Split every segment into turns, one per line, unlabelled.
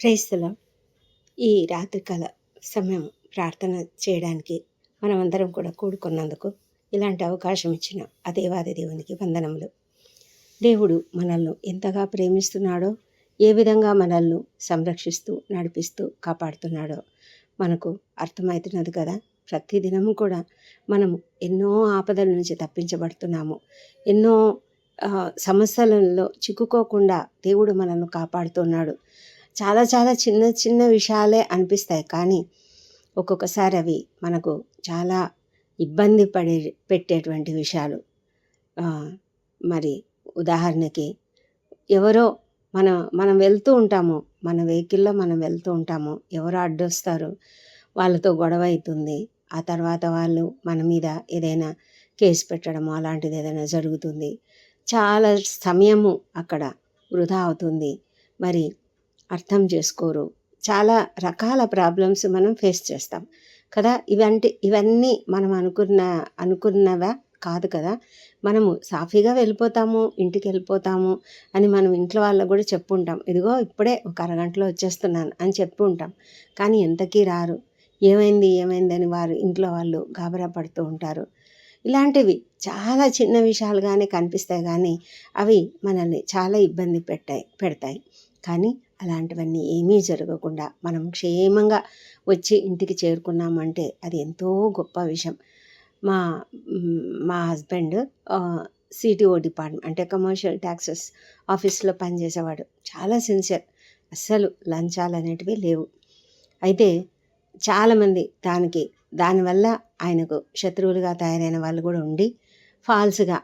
ప్రేస్తుల ఈ రాత్రికాల సమయం ప్రార్థన చేయడానికి మనమందరం కూడా కూడుకున్నందుకు ఇలాంటి అవకాశం ఇచ్చిన ఆ దేవాది దేవునికి వందనములు. దేవుడు మనల్ని ఎంతగా ప్రేమిస్తున్నాడో ఏ విధంగా మనల్ని సంరక్షిస్తూ నడిపిస్తూ కాపాడుతున్నాడో మనకు అర్థమవుతున్నది కదా. ప్రతి దినము కూడా మనము ఎన్నో ఆపదల నుంచి తప్పించబడుతున్నాము. ఎన్నో సమస్యలలో చిక్కుకోకుండా దేవుడు మనల్ని కాపాడుతున్నాడు. చాలా చాలా చిన్న చిన్న విషయాలే అనిపిస్తాయి. కానీ ఒక్కొక్కసారి అవి మనకు చాలా ఇబ్బంది పడే పెట్టేటువంటి విషయాలు. మరి ఉదాహరణకి ఎవరో మన మనం వెళ్తూ ఉంటాము. మన వెహికల్లో మనం వెళ్తూ ఉంటాము. ఎవరో అడ్డొస్తారు. వాళ్ళతో గొడవ అవుతుంది ఆ తర్వాత వాళ్ళు మన మీద ఏదైనా కేసు పెట్టడము అలాంటిది ఏదైనా జరుగుతుంది. చాలా సమయము అక్కడ వృధా అవుతుంది. మరి అర్థం చేసుకోరు. చాలా రకాల ప్రాబ్లమ్స్ మనం ఫేస్ చేస్తాం. కదా ఇవంటి ఇవన్నీ మనం అనుకున్న అనుకున్నవా? కాదు కదా. మనము సాఫీగా వెళ్ళిపోతాము ఇంటికి వెళ్ళిపోతాము అని మనం ఇంట్లో వాళ్ళకు కూడా చెప్పుంటాం. ఇదిగో ఇప్పుడే ఒక అరగంటలో వచ్చేస్తున్నాను అని చెప్పి ఉంటాం కానీ ఎంతకీ రారు. ఏమైంది ఏమైంది అని వారు ఇంట్లో వాళ్ళు గాబరా పడుతూ ఉంటారు. ఇలాంటివి చాలా చిన్న విషయాలుగానే కనిపిస్తాయి కానీ అవి మనల్ని చాలా ఇబ్బంది పెట్టాయి పెడతాయి. కానీ అలాంటివన్నీ ఏమీ జరగకుండా మనం క్షేమంగా వచ్చి ఇంటికి చేరుకున్నామంటే అది ఎంతో గొప్ప విషయం. మా మా హస్బెండ్ సిటిఓ డిపార్ట్మెంట్ అంటే కమర్షియల్ ట్యాక్సెస్ ఆఫీస్లో పనిచేసేవాడు. చాలా సిన్సియర్. అస్సలు లంచాలు అనేటివి లేవు. అయితే చాలామంది దానికి దానివల్ల ఆయనకు శత్రువులుగా తయారైన వాళ్ళు కూడా ఉండి ఫాల్స్గా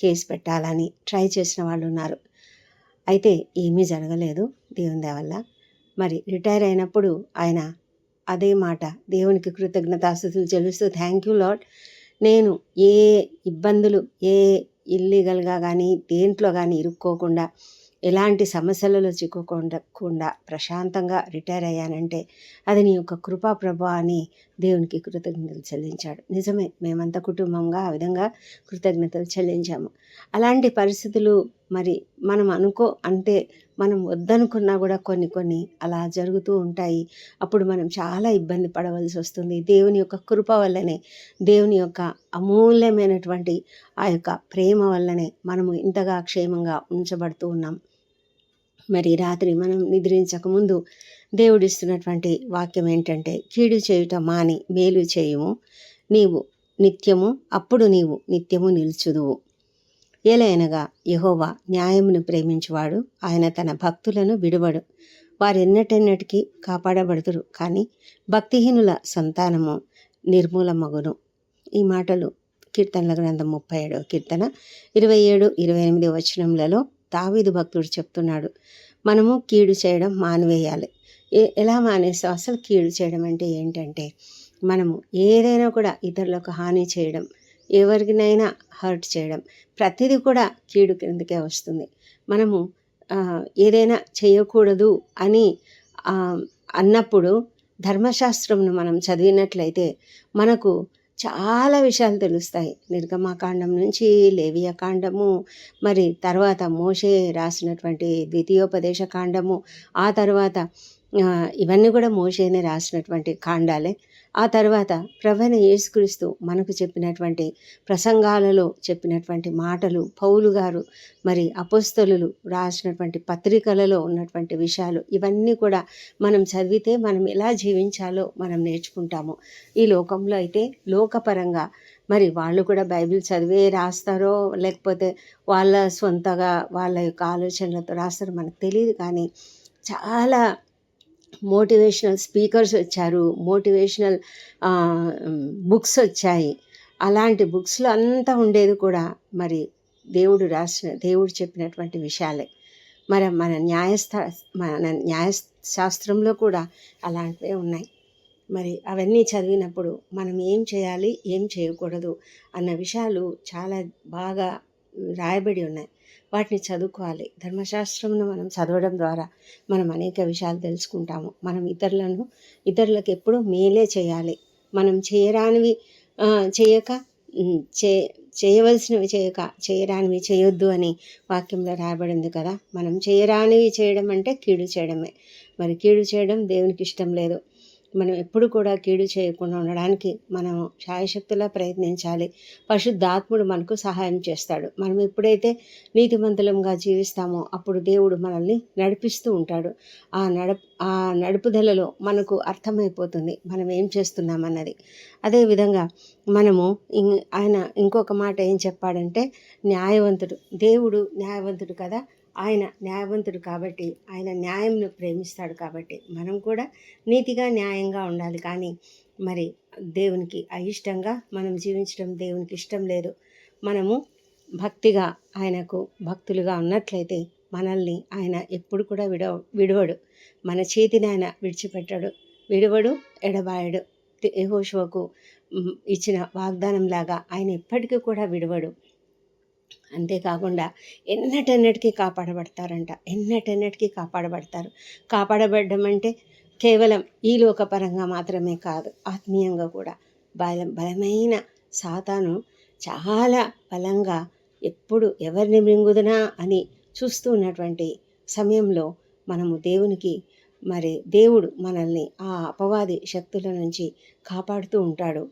కేసు పెట్టాలని ట్రై చేసిన వాళ్ళు ఉన్నారు. అయితే ఏమీ జరగలేదు దేవుని దేవల్ల. మరి రిటైర్ అయినప్పుడు ఆయన అదే మాట దేవునికి కృతజ్ఞతాస్థుతులు చెల్లిస్తూ థ్యాంక్ యూ లాడ్ నేను ఏ ఇబ్బందులు ఏ ఇల్లీగల్గా కానీ దేంట్లో కానీ ఇరుక్కోకుండా ఎలాంటి సమస్యలలో చిక్కుకోకుండా ప్రశాంతంగా రిటైర్ అయ్యానంటే అది నీ యొక్క కృపా ప్రభా అని దేవునికి కృతజ్ఞతలు చెల్లించాడు. నిజమే మేమంతా కుటుంబంగా ఆ విధంగా కృతజ్ఞతలు చెల్లించాము. అలాంటి పరిస్థితులు మరి మనం అనుకో అంటే మనం వద్దనుకున్నా కూడా కొన్ని కొన్ని అలా జరుగుతూ ఉంటాయి. అప్పుడు మనం చాలా ఇబ్బంది పడవలసి వస్తుంది. దేవుని యొక్క కృప వల్లనే దేవుని యొక్క అమూల్యమైనటువంటి ఆ యొక్క ప్రేమ వల్లనే మనము ఇంతగా క్షేమంగా ఉంచబడుతూ ఉన్నాం. మరి రాత్రి మనం నిద్రించకముందు దేవుడిస్తున్నటువంటి వాక్యం ఏంటంటే కీడు చేయుట మాని మేలు చేయుము. నీవు నిత్యము అప్పుడు నీవు నిత్యము నిల్చుదువు. ఏలైనగా యహోవా న్యాయమును ప్రేమించువాడు. ఆయన తన భక్తులను విడువడు. వారెన్నటెన్నటికీ కాపాడబడుతురు కానీ భక్తిహీనుల సంతానము నిర్మూలమగును. ఈ మాటలు కీర్తనల గ్రంథం ముప్పై ఏడవ కీర్తన ఇరవై ఏడు ఇరవై ఎనిమిది వచనములలో దావీదు భక్తుడు చెప్తున్నాడు మనము కీడు చేయడం మానివేయాలి. ఏ- ఎలా మానేస్తాం అసలు కీడు చేయడం అంటే ఏంటంటే మనము ఏదైనా కూడా ఇతరులకు హాని చేయడం ఎవరినైనా హర్ట్ చేయడం ప్రతిదీ కూడా కీడు కిందకే వస్తుంది. మనము ఏదైనా చేయకూడదు అని అన్నప్పుడు ధర్మశాస్త్రంను మనం చదివినట్లయితే మనకు చాలా విషయాలు తెలుస్తాయి. నిర్గమాకాండం నుంచి లేవియా కాండము మరి తర్వాత మోషే రాసినటువంటి ద్వితీయోపదేశ కాండము ఆ తర్వాత ఇవన్నీ కూడా మోషేనే రాసినటువంటి కాండాలే. ఆ తర్వాత ప్రవణ యేసుక్రీస్తు మనకు చెప్పినటువంటి ప్రసంగాలలో చెప్పినటువంటి మాటలు పౌలు గారు మరి అపోస్తలులు రాసినటువంటి పత్రికలలో ఉన్నటువంటి విషయాలు ఇవన్నీ కూడా మనం చదివితే మనం ఎలా జీవించాలో మనం నేర్చుకుంటాము. ఈ లోకంలో అయితే లోకపరంగా మరి వాళ్ళు కూడా బైబిల్ చదివే రాస్తారో లేకపోతే వాళ్ళ సొంతగా వాళ్ళ యొక్క ఆలోచనలతో రాస్తారో మనకు తెలియదు కానీ చాలా మోటివేషనల్ స్పీకర్స్ వచ్చారు మోటివేషనల్ బుక్స్ వచ్చాయి. అలాంటి బుక్స్లో అంతా ఉండేది కూడా మరి దేవుడు రాసిన దేవుడు చెప్పినటువంటి విషయాలే. మరి మన న్యాయస్థ మన న్యాయశాస్త్రంలో కూడా అలాంటివే ఉన్నాయి. మరి అవన్నీ చదివినప్పుడు మనం ఏం చేయాలి ఏం చేయకూడదు అన్న విషయాలు చాలా బాగా రాయబడి ఉన్నాయి. వాటిని చదువుకోవాలి. ధర్మశాస్త్రంను మనం చదవడం ద్వారా మనం అనేక విషయాలు తెలుసుకుంటాము. మనం ఇతరులను ఇతరులకు ఎప్పుడూ మేలే చేయాలి. మనం చేయరానివి చేయక చే చేయవలసినవి చేయక చేయరానివి చేయొద్దు అని వాక్యంలో రాయబడింది కదా. మనం చేయరానివి చేయడం అంటే కీడు చేయడమే. మరి కీడు చేయడం దేవునికి ఇష్టం లేదు. మనం ఎప్పుడు కూడా కీడు చేయకుండా ఉండడానికి మనం శాయశక్తులా ప్రయత్నించాలి. పరిశుద్ధాత్ముడు మనకు సహాయం చేస్తాడు. మనం ఎప్పుడైతే నీతిమంతులంగా జీవిస్తామో అప్పుడు దేవుడు మనల్ని నడిపిస్తూ ఉంటాడు. ఆ నడప ఆ నడుపుదలలో మనకు అర్థమైపోతుంది మనం ఏం చేస్తున్నామన్నది. అదేవిధంగా మనము ఇం- ఆయన ఇంకొక మాట ఏం చెప్పాడంటే న్యాయవంతుడు దేవుడు న్యాయవంతుడు కదా ఆయన న్యాయవంతుడు కాబట్టి ఆయన న్యాయంను ప్రేమిస్తాడు కాబట్టి మనం కూడా నీతిగా న్యాయంగా ఉండాలి. కానీ మరి దేవునికి అయిష్టంగా మనం జీవించడం దేవునికి ఇష్టం లేదు. మనము భక్తిగా ఆయనకు భక్తులుగా ఉన్నట్లయితే మనల్ని ఆయన ఎప్పుడు కూడా విడవ విడవడు. మన చేతిని ఆయన విడిచిపెట్టడు. విడవడు ఎడబాయడు. యెహోషువకు ఇచ్చిన వాగ్దానం లాగా ఆయన ఎప్పటికీ కూడా విడవడు. అంతేకాకుండా ఎన్నటెన్నటికీ కాపాడబడతారంట. ఎన్నటెన్నటికీ కాపాడబడతారు. కాపాడబడడం అంటే కేవలం ఈ లోకపరంగా మాత్రమే కాదు ఆత్మీయంగా కూడా. బలం బలమైన సాతాను చాలా బలంగా ఎప్పుడు ఎవరిని మృంగుదనా అని చూస్తూ ఉన్నటువంటి సమయంలో మనము దేవునికి మరి దేవుడు మనల్ని ఆ అపవాది శక్తుల నుంచి కాపాడుతూ ఉంటాడు.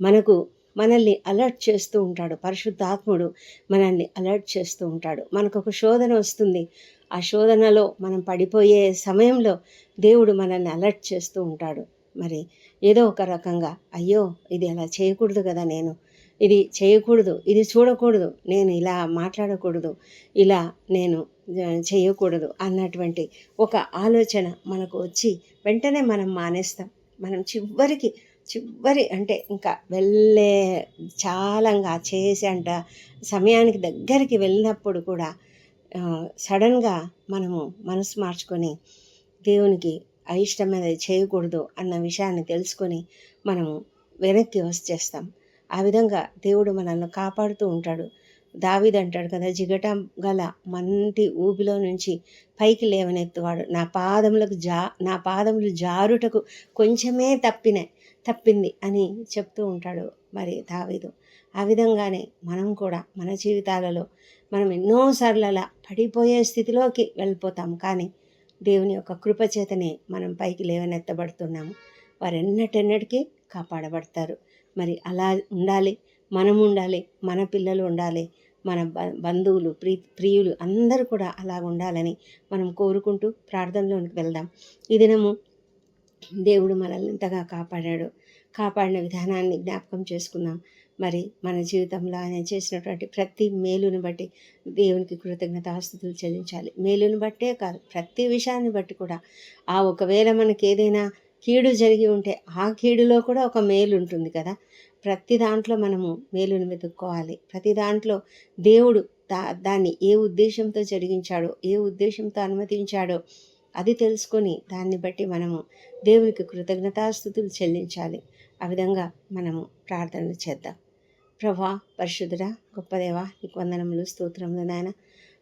మనకు మనల్ని అలర్ట్ చేస్తూ ఉంటాడు. పరిశుద్ధాత్ముడు మనల్ని అలర్ట్ చేస్తూ ఉంటాడు. మనకు ఒక శోధన వస్తుంది. ఆ శోధనలో మనం పడిపోయే సమయంలో దేవుడు మనల్ని అలర్ట్ చేస్తూ ఉంటాడు. మరి ఏదో ఒక రకంగా అయ్యో ఇది అలా చేయకూడదు కదా నేను. ఇది చేయకూడదు. ఇది చూడకూడదు. నేను ఇలా మాట్లాడకూడదు. ఇలా నేను చేయకూడదు అన్నటువంటి ఒక ఆలోచన మనకు వచ్చి వెంటనే మనం మానేస్తాం. మనం చివరికి చివరి అంటే ఇంకా వెళ్ళే చాలంగా చేసి అంట సమయానికి దగ్గరికి వెళ్ళినప్పుడు కూడా సడన్గా మనము మనసు మార్చుకొని దేవునికి అయిష్టమైనది చేయకూడదు అన్న విషయాన్ని తెలుసుకొని మనము వెనక్కి వచ్చేస్తాం. ఆ విధంగా దేవుడు మనల్ని కాపాడుతూ ఉంటాడు. దావీదు అంటాడు కదా జిగటం గల మంటి ఊబిలో నుంచి పైకి లేవనెత్తువాడు. నా పాదములకు జా నా పాదములు జారుటకు కొంచెమే తప్పినాయి తప్పింది అని చెప్తూ ఉంటాడు మరి దావీదు. ఆ విధంగానే మనం కూడా మన జీవితాలలో మనం ఎన్నోసార్లు అలా పడిపోయే స్థితిలోకి వెళ్ళిపోతాం. కానీ దేవుని యొక్క కృపచేతనే మనం పైకి లేవనెత్తబడుతున్నాము. వారెన్నటెన్నటికీ కాపాడబడతారు. మరి అలా ఉండాలి మనం ఉండాలి మన పిల్లలు ఉండాలి మన బ- బంధువులు ప్రీ ప్రియులు అందరూ కూడా అలా ఉండాలని మనం కోరుకుంటూ ప్రార్థనలోనికి వెళ్దాం. ఈ దినము దేవుడు మనల్ని ఇంతగా కాపాడాడు కాపాడిన విధానాన్ని జ్ఞాపకం చేసుకుందాం. మరి మన జీవితంలో ఆయన చేసినటువంటి ప్రతి మేలుని బట్టి దేవునికి కృతజ్ఞతాస్తుతులు చెల్లించాలి. మేలుని బట్టే కాదు ప్రతి విషయాన్ని బట్టి కూడా. ఆ ఒకవేళ మనకి ఏదైనా కీడు జరిగి ఉంటే ఆ కీడులో కూడా ఒక మేలు ఉంటుంది కదా. ప్రతి దాంట్లో మనము మేలుని వెతుక్కోవాలి. ప్రతి దాంట్లో దేవుడు దా దాన్ని ఏ ఉద్దేశంతో జరిగించాడో ఏ ఉద్దేశంతో అనుమతించాడో అది తెలుసుకొని దాన్ని బట్టి మనము దేవునికి కృతజ్ఞతాస్థుతులు చెల్లించాలి. ఆ విధంగా మనము ప్రార్థనలు చేద్దాం. ప్రభా పరిశుద్ధుడ గొప్పదేవ నీకు వందనములు స్తోత్రములు నాయన.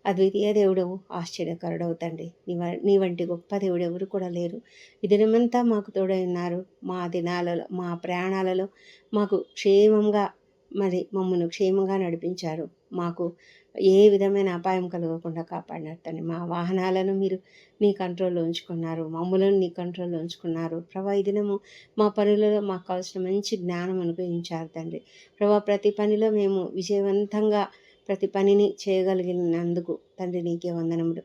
అద్వితీయ దేవుడవు ఆశ్చర్యకరుడవు తండ్రి. నీ వ- నీ వంటి గొప్ప దేవుడు ఎవరు కూడా లేరు. ఈ దినమంతా మాకు తోడై ఉన్నారు. మా దినాలలో మా ప్రయాణాలలో మాకు క్షేమంగా మరి మమ్మల్ని క్షేమంగా నడిపించారు. మాకు ఏ విధమైన అపాయం కలగకుండా కాపాడినట్టని మా వాహనాలను మీరు నీ కంట్రోల్లో ఉంచుకున్నారు. మమ్ములను నీ కంట్రోల్లో ఉంచుకున్నారు. ప్రభా ఈ దినము మా పనులలో మాకు కావాల్సిన మంచి జ్ఞానం అనుగ్రహించారు తండ్రి. ప్రభా ప్రతి పనిలో మేము విజయవంతంగా ప్రతి పనిని చేయగలిగినందుకు తండ్రి నీకే వందనములు.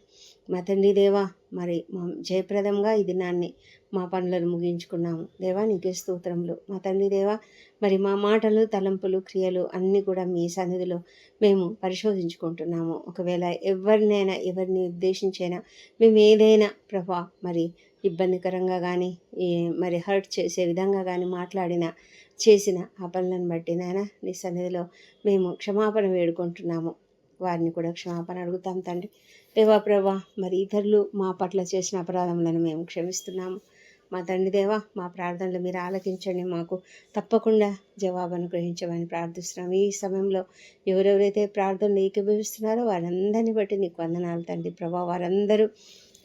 మా తండ్రి దేవా మరి మా జయప్రదంగా ఈ దినాన్ని మా పనులను ముగించుకున్నాము. దేవా నీకే స్తోత్రములు. మా తండ్రి దేవా మరి మా మాటలు తలంపులు క్రియలు అన్నీ కూడా మీ సన్నిధిలో మేము పరిశోధించుకుంటున్నాము. ఒకవేళ ఎవరినైనా ఎవరిని ఉద్దేశించైనా మేము ఏదైనా ప్రభా మరి ఇబ్బందికరంగా కానీ మరి హర్ట్ చేసే విధంగా కానీ మాట్లాడిన చేసిన ఆ పనులను బట్టి నాయన నీ సన్నిధిలో మేము క్షమాపణ వేడుకుంటున్నాము. వారిని కూడా క్షమాపణ అడుగుతాం తండ్రి. దేవా ప్రభా మరి ఇతరులు మా పట్ల చేసిన అపరాధములను మేము క్షమిస్తున్నాము. మా తండ్రి దేవా మా ప్రార్థనలు మీరు ఆలకించండి. మాకు తప్పకుండా జవాబు అనుగ్రహించమని ప్రార్థిస్తున్నాం. ఈ సమయంలో ఎవరెవరైతే ప్రార్థనలు ఏకీభవిస్తున్నారో వారందరిని బట్టి నీకు వందనాలు తండ్రి ప్రభా. వారందరూ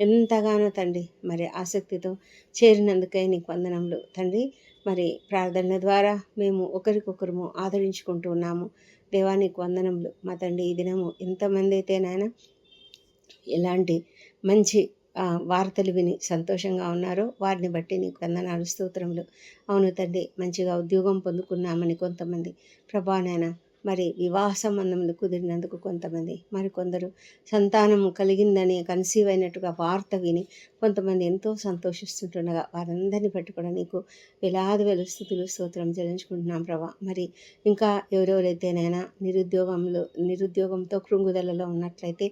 ఎంతగానో తండ్రి మరి ఆసక్తితో చేరినందుకై నీకు వందనములు తండ్రి. మరి ప్రార్థనల ద్వారా మేము ఒకరికొకరము ఆదరించుకుంటూ ఉన్నాము. దేవానికి వందనములు. మా తండ్రి ఈ దినము ఎంతమంది అయితే నాయన ఎలాంటి మంచి వార్తలు విని సంతోషంగా ఉన్నారో వారిని బట్టి నీకు వందనాలు స్తోత్రములు. అవును తండ్రి మంచిగా ఉద్యోగం పొందుకున్నామని కొంతమంది. ప్రభా నాయన మరి వివాహ సంబంధములు కుదిరినందుకు కొంతమంది. మరి కొందరు సంతానం కలిగిందని కన్సీవ్ అయినట్టుగా వార్త విని కొంతమంది ఎంతో సంతోషిస్తుంటుండగా వారందరిని బట్టి కూడా నీకు వేలాది వేల స్థుతులు స్తోత్రం చెల్లించుకుంటున్నాం ప్రభా. మరి ఇంకా ఎవరెవరైతేనైనా నిరుద్యోగంలో నిరుద్యోగంతో కృంగుదలలో ఉన్నట్లయితే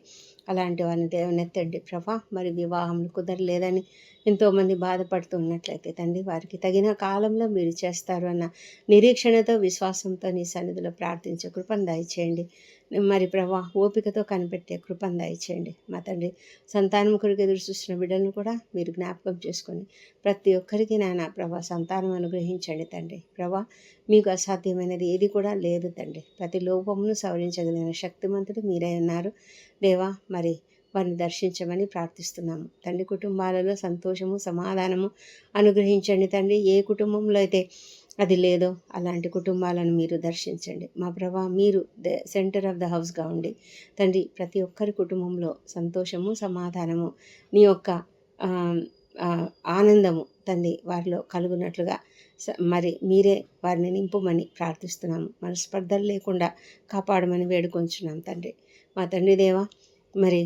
అలాంటి వారిని దేవునెత్తండి ప్రభా. మరి వివాహంలో కుదరలేదని ఎంతోమంది బాధపడుతూ ఉన్నట్లయితే తండ్రి వారికి తగిన కాలంలో మీరు చేస్తారు అన్న నిరీక్షణతో విశ్వాసంతో నీ సన్నిధిలో ప్రార్థించే కృపను దయచేయండి. మరి ప్రభా ఓపికతో కనిపెట్టే కృపను చేయండి మా తండ్రి సంతానం కొరకు ఎదురు చూసిన బిడ్డలను కూడా మీరు జ్ఞాపకం చేసుకొని ప్రతి ఒక్కరికి నాయన ప్రభా సంతానం అనుగ్రహించండి తండ్రి. ప్రభా మీకు అసాధ్యమైనది ఏది కూడా లేదు తండ్రి. ప్రతి లోపమును సవరించగలిగిన శక్తిమంతుడు మీరే ఉన్నారు దేవా మరి వారిని దర్శించమని ప్రార్థిస్తున్నాము. తండ్రి కుటుంబాలలో సంతోషము సమాధానము అనుగ్రహించండి తండ్రి. ఏ కుటుంబంలో అయితే అది లేదో. అలాంటి కుటుంబాలను మీరు దర్శించండి. మా ప్రభా మీరు ద సెంటర్ ఆఫ్ ద హౌస్గా ఉండి తండ్రి ప్రతి ఒక్కరి కుటుంబంలో సంతోషము సమాధానము నీ యొక్క ఆనందము తండ్రి వారిలో కలుగునట్లుగా స- మరి మీరే వారిని నింపుమని ప్రార్థిస్తున్నాము. మనస్పర్ధలు లేకుండా కాపాడమని వేడుకొంచున్నాం తండ్రి. మా తండ్రి దేవా మరి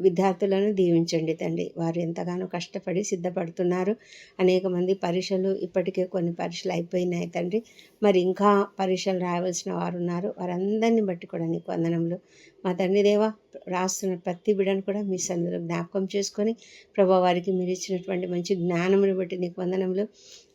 విద్యార్థులను దీవించండి తండ్రి. వారు ఎంతగానో కష్టపడి సిద్ధపడుతున్నారు. అనేక మంది పరీక్షలు ఇప్పటికే కొన్ని పరీక్షలు అయిపోయినాయి తండ్రి. మరి ఇంకా పరీక్షలు రాయవలసిన వారు ఉన్నారు. వారందరిని బట్టి కూడా నీకు వందనములు. మా తండ్రి దేవా రాస్తున్న ప్రతి బిడను కూడా మీ సందులో జ్ఞాపకం చేసుకొని ప్రభా వారికి మీరు ఇచ్చినటువంటి మంచి జ్ఞానమును బట్టి నీకు వందనములు.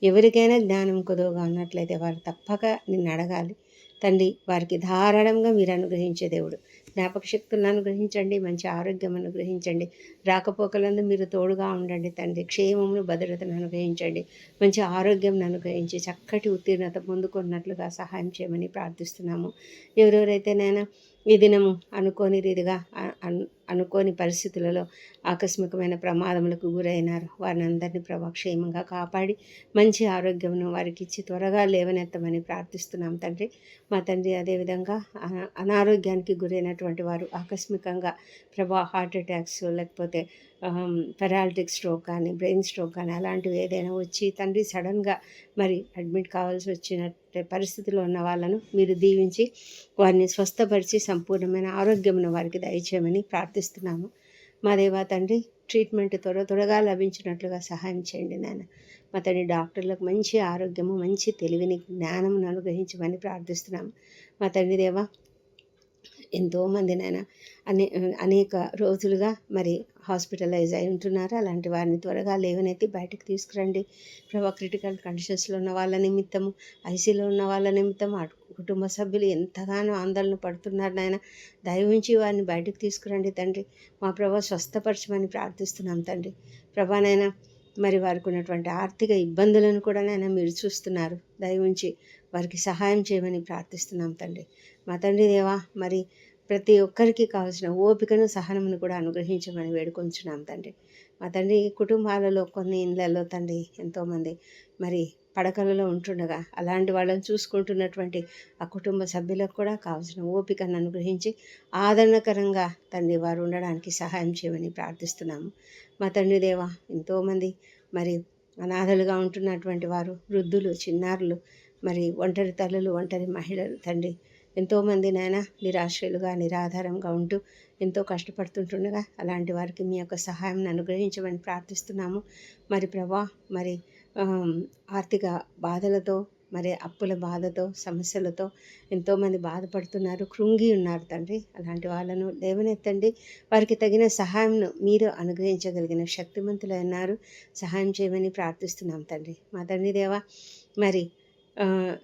ఎవరికైనా జ్ఞానం కొదువుగా ఉన్నట్లయితే వారు తప్పక నిన్ను అడగాలి. తండ్రి వారికి ధారాళంగా మీరు అనుగ్రహించే దేవుడు. జ్ఞాపక శక్తులను అనుగ్రహించండి మంచి ఆరోగ్యం అనుగ్రహించండి. రాకపోకలందు మీరు తోడుగా ఉండండి తండ్రి. క్షేమమును భద్రతను అనుగ్రహించండి. మంచి ఆరోగ్యం అనుగ్రహించి చక్కటి ఉత్తీర్ణత పొందుకున్నట్లుగా సహాయం చేయమని ప్రార్థిస్తున్నాము. ఎవరెవరైతే నేను ఈ దినము అనుకోని రీతిగా అనుకోని పరిస్థితులలో ఆకస్మికమైన ప్రమాదములకు గురైనారు. వారిని అందరినీ ప్రభా క్షేమంగా కాపాడి మంచి ఆరోగ్యమును వారికి ఇచ్చి త్వరగా లేవనెత్తమని ప్రార్థిస్తున్నాం తండ్రి. మా తండ్రి అదేవిధంగా అనారోగ్యానికి గురైనటువంటి వారు ఆకస్మికంగా ప్రభా హార్ట్ అటాక్స్ లేకపోతే పెరాలిటిక్ స్ట్రోక్ కానీ బ్రెయిన్ స్ట్రోక్ కానీ అలాంటివి ఏదైనా వచ్చి తండ్రి సడన్గా మరి అడ్మిట్ కావాల్సి వచ్చిన పరిస్థితిలో ఉన్న వాళ్ళను మీరు దీవించి వారిని స్వస్థపరిచి సంపూర్ణమైన ఆరోగ్యమును వారికి దయచేయమని ప్రార్థి ప్రార్థిస్తున్నాము. మా దేవా తండ్రి ట్రీట్మెంట్ త్వర త్వరగా లభించినట్లుగా సహాయం చేయండి నాయన. మా తండ్రి డాక్టర్లకు మంచి ఆరోగ్యము మంచి తెలివిని జ్ఞానమును అనుగ్రహించమని ప్రార్థిస్తున్నాము. మా తండ్రి దేవా ఎంతోమంది నాయన అనే అనేక రోజులుగా మరి హాస్పిటలైజ్ అయి ఉంటున్నారు. అలాంటి వారిని త్వరగా లేవనైతే బయటకు తీసుకురండి. ప్రభా క్రిటికల్ కండిషన్స్లో ఉన్న వాళ్ళ నిమిత్తము ఐసీలో ఉన్న వాళ్ళ నిమిత్తం అటు కుటుంబ సభ్యులు ఎంతగానో ఆందోళన పడుతున్నారు నాయన. దయవించి వారిని బయటకు తీసుకురండి తండ్రి. మా ప్రభా స్వస్థపరచమని ప్రార్థిస్తున్నాం తండ్రి. ప్రభానైనా మరి వారికి ఉన్నటువంటి ఆర్థిక ఇబ్బందులను కూడా నాయన మీరు చూస్తున్నారు. దయవుంచి వారికి సహాయం చేయమని ప్రార్థిస్తున్నాం తండ్రి. మా తండ్రి దేవా మరి ప్రతి ఒక్కరికి కావాల్సిన ఓపికను సహనమును కూడా అనుగ్రహించమని వేడుకొంచున్నాం తండ్రి. మా తండ్రి కుటుంబాలలో కొన్ని ఇళ్ళల్లో తండ్రి ఎంతోమంది మరి పడకలలో ఉంటుండగా అలాంటి వాళ్ళని చూసుకుంటున్నటువంటి ఆ కుటుంబ సభ్యులకు కూడా కావాల్సిన ఓపికను అనుగ్రహించి ఆదరణకరంగా తండ్రి వారు ఉండడానికి సహాయం చేయమని ప్రార్థిస్తున్నాము. మా తండ్రి దేవ ఎంతోమంది మరి అనాథలుగా ఉంటున్నటువంటి వారు వృద్ధులు చిన్నారులు మరి ఒంటరి తల్లులు ఒంటరి మహిళలు తండ్రి ఎంతోమంది నాయన నిరాశ్రయులుగా నిరాధారంగా ఉంటూ ఎంతో కష్టపడుతుంటుండగా అలాంటి వారికి మీ యొక్క సహాయం అనుగ్రహించమని ప్రార్థిస్తున్నాము. మరి ప్రభా మరి ఆర్థిక బాధలతో మరి అప్పుల బాధతో సమస్యలతో ఎంతోమంది బాధపడుతున్నారు కృంగి ఉన్నారు తండ్రి. అలాంటి వాళ్ళను లేవనెత్తండి. వారికి తగిన సహాయంను మీరు అనుగ్రహించగలిగిన శక్తిమంతులైనారు. సహాయం చేయమని ప్రార్థిస్తున్నాం తండ్రి. మా తండ్రి దేవా మరి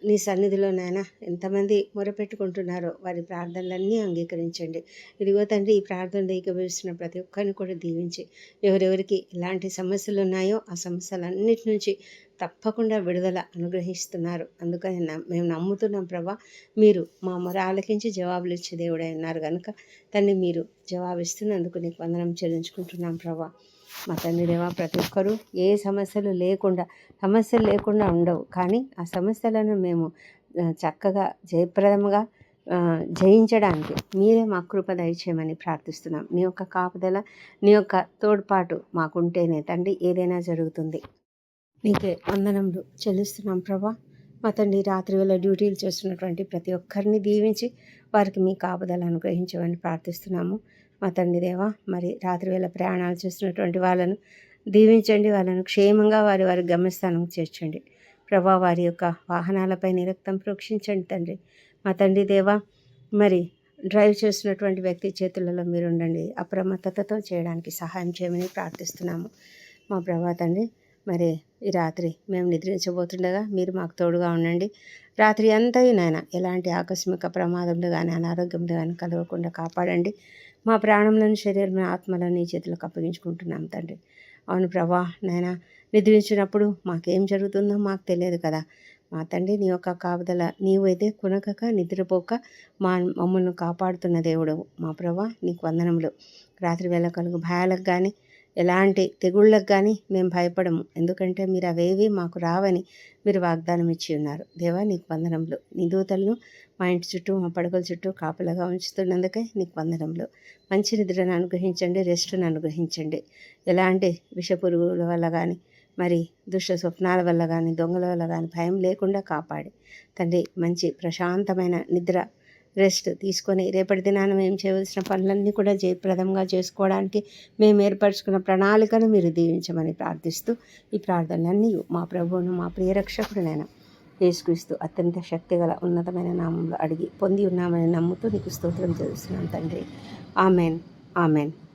నీ సన్నిధిలో నాయన ఎంతమంది మొరపెట్టుకుంటున్నారో వారి ప్రార్థనలన్నీ అంగీకరించండి. ఇదిగో తండ్రి ఈ ప్రార్థనలు ఏకీభవిస్తున్న ప్రతి ఒక్కరిని కూడా దీవించి ఎవరెవరికి ఎలాంటి సమస్యలు ఉన్నాయో ఆ సమస్యలన్నిటి నుంచి తప్పకుండా విడుదల అనుగ్రహిస్తున్నారు. అందుకని మేము నమ్ముతున్నాం ప్రభా మీరు మా మొర ఆలకించి జవాబులు ఇచ్చే దేవుడై ఉన్నారు కనుక తండ్రి మీరు జవాబిస్తున్నందుకు నీకు వందనం చెల్లించుకుంటున్నాం ప్రభా. మా తండ్రి దేవా ప్రతి ఒక్కరూ ఏ సమస్యలు లేకుండా సమస్యలు లేకుండా ఉండవు. కానీ ఆ సమస్యలను మేము చక్కగా జయప్రదముగా జయించడానికి మీరే మా కృప దయచేయమని ప్రార్థిస్తున్నాం. నీ యొక్క కాపుదల నీ యొక్క తోడ్పాటు మాకుంటేనే తండ్రి ఏదైనా జరుగుతుంది. నీకే వందనములు చెల్లిస్తున్నాం ప్రభా. మా తండ్రి రాత్రి వేళ డ్యూటీలు చేస్తున్నటువంటి ప్రతి ఒక్కరిని దీవించి వారికి మీ కాపుదల అనుగ్రహించమని ప్రార్థిస్తున్నాము. మా తండ్రి దేవా మరి రాత్రి వేళ ప్రయాణాలు చేస్తున్నటువంటి వాళ్ళను దీవించండి వాళ్ళను క్షేమంగా వారి వారి గమ్యస్థానం చేర్చండి. ప్రభా వారి యొక్క వాహనాలపై నిరక్తం ప్రోక్షించండి తండ్రి. మా తండ్రి దేవా మరి డ్రైవ్ చేస్తున్నటువంటి వ్యక్తి చేతులలో మీరు ఉండండి అప్రమత్తతతో చేయడానికి సహాయం చేయమని ప్రార్థిస్తున్నాము. మా ప్రభా తండ్రి మరి ఈ రాత్రి మేము నిద్రించబోతుండగా మీరు మాకు తోడుగా ఉండండి. రాత్రి అంతా నాయన ఎలాంటి ఆకస్మిక ప్రమాదంలో కానీ అనారోగ్యంలో కానీ కలగకుండా కాపాడండి. మా ప్రాణంలోని శరీరం ఆత్మలను నీ చేతులకు అప్పగించుకుంటున్నాం తండ్రి. అవును ప్రభా నాయన నిద్రించినప్పుడు మాకేం జరుగుతుందో మాకు తెలియదు కదా. మా తండ్రి నీ యొక్క కాపుదల నీవైతే కునకక నిద్రపోక మా మమ్మల్ని కాపాడుతున్న దేవుడు మా ప్రభా నీకు వందనములు. రాత్రి వేళ కలుగు భయాలకు కానీ ఎలాంటి తెగుళ్ళకు కానీ మేము భయపడము. ఎందుకంటే మీరు అవేవి మాకు రావని మీరు వాగ్దానం ఇచ్చి ఉన్నారు. దేవా నీకు వందనంలో నీ దూతలను మా ఇంటి చుట్టూ మా పడకల చుట్టూ కాపలాగా ఉంచుతున్నందుకే నీకు వందనంలో మంచి నిద్రను అనుగ్రహించండి రెస్ట్ను అనుగ్రహించండి. ఎలాంటి విషపురుగుల వల్ల కానీ మరి దుష్ట స్వప్నాల వల్ల కానీ దొంగల వల్ల కానీ భయం లేకుండా కాపాడి. తండ్రి మంచి ప్రశాంతమైన నిద్ర రెస్ట్ తీసుకొని రేపటి దినాన మేము చేయవలసిన పనులన్నీ కూడా జయప్రదంగా చేసుకోవడానికి మేము ఏర్పరచుకున్న ప్రణాళికను మీరు దీవించమని ప్రార్థిస్తూ ఈ ప్రార్థనలన్నీ మా ప్రభువును మా ప్రియరక్షకుడునైనా యేసుక్రీస్తు అత్యంత శక్తిగల ఉన్నతమైన నామంలో అడిగి పొంది ఉన్నామని నమ్ముతూ నీకు స్తోత్రం చేస్తున్నాను తండ్రి. ఆమెన్. ఆమెన్.